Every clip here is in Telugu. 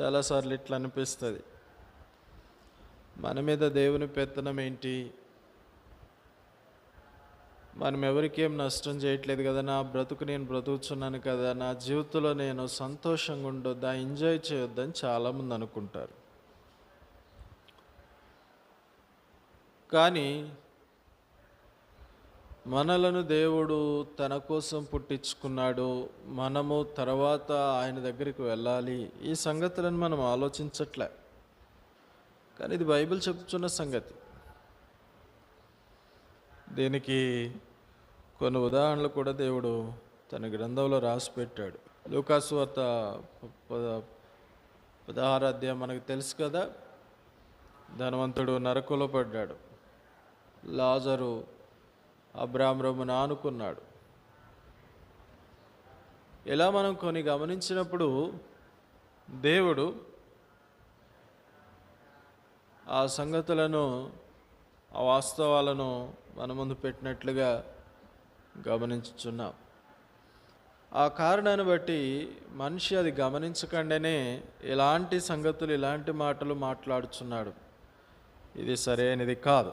చాలాసార్లు ఇట్లా అనిపిస్తుంది. మన మీద దేవుని పెత్తనం ఏంటి? మనం ఎవరికి ఏం నష్టం చేయట్లేదు కదా నా బ్రతుకు నేను బ్రతుకుతున్నాను కదా నా జీవితంలో నేను సంతోషంగా ఉండొద్దా ఎంజాయ్ చేయొద్దని చాలామంది అనుకుంటారు. కానీ మనలను దేవుడు తన కోసం పుట్టించుకున్నాడు. మనము తర్వాత ఆయన దగ్గరికి వెళ్ళాలి. ఈ సంగతులను మనం ఆలోచించట్లే. కానీ ఇది బైబిల్ చెప్తున్న సంగతి. దీనికి కొన్ని ఉదాహరణలు కూడా దేవుడు తన గ్రంథంలో రాసి పెట్టాడు. లూకాసు వార్త పద- పదహారు అధ్యాయం మనకు తెలుసు కదా? ధనవంతుడు నరకులో పడ్డాడు. లాజరు అబ్రామ్రమును ఆనుకున్నాడు ఇలా మనం కొన్ని గమనించినప్పుడు దేవుడు ఆ సంగతులను ఆ వాస్తవాలను మన ముందు పెట్టినట్లుగా గమనించుచున్నాం. ఆ కారణాన్ని బట్టి మనిషి అది గమనించకుండానే ఇలాంటి సంగతులు ఇలాంటి మాటలు మాట్లాడుచున్నాడు. ఇది సరైనది కాదు.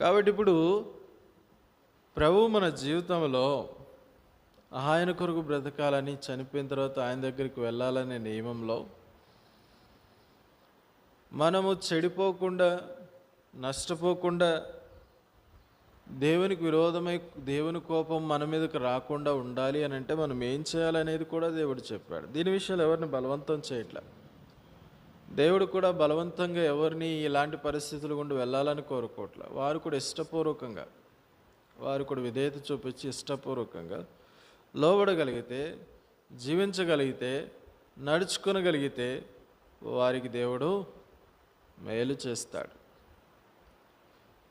కాబట్టి ఇప్పుడు ప్రభు మన జీవితంలో ఆయన కొరకు బ్రతకాలని చనిపోయిన తర్వాత ఆయన దగ్గరికి వెళ్ళాలనే నియమంలో మనము చెడిపోకుండా నష్టపోకుండా దేవునికి విరోధమై దేవుని కోపం మన మీదకి రాకుండా ఉండాలి అని అంటే మనం ఏం చేయాలనేది కూడా దేవుడు చెప్పాడు. దీని విషయంలో ఎవరిని బలవంతం చేయట్లే. దేవుడు కూడా బలవంతంగా ఎవరిని ఇలాంటి పరిస్థితులు గుండా వెళ్ళాలని కోరుకోవట్లే. వారు కూడా ఇష్టపూర్వకంగా వారు కూడా విధేయత చూపించి ఇష్టపూర్వకంగా లోబడగలిగితే జీవించగలిగితే నడుచుకునగలిగితే వారికి దేవుడు మేలు చేస్తాడు.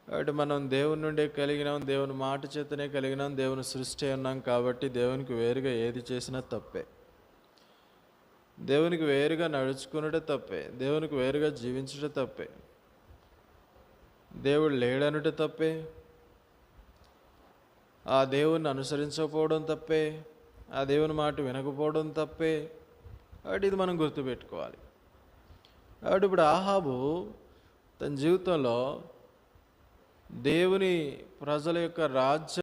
కాబట్టి మనం దేవుని నుండే కలిగినాం దేవుని మాట చేతనే కలిగినాం దేవుని సృష్టి ఉన్నాం కాబట్టి దేవునికి వేరుగా ఏది చేసినా తప్పే. దేవునికి వేరుగా నడుచుకున్నటే తప్పే దేవునికి వేరుగా జీవించటే తప్పే. దేవుడు లేడనుటే తప్పే ఆ దేవుణ్ణి అనుసరించకపోవడం తప్పే ఆ దేవుని మాట వినకపోవడం తప్పే. కాబట్టి ఇది మనం గుర్తుపెట్టుకోవాలి. కాబట్టి ఇప్పుడు ఆహాబు తన జీవితంలో దేవుని ప్రజల యొక్క రాజ్య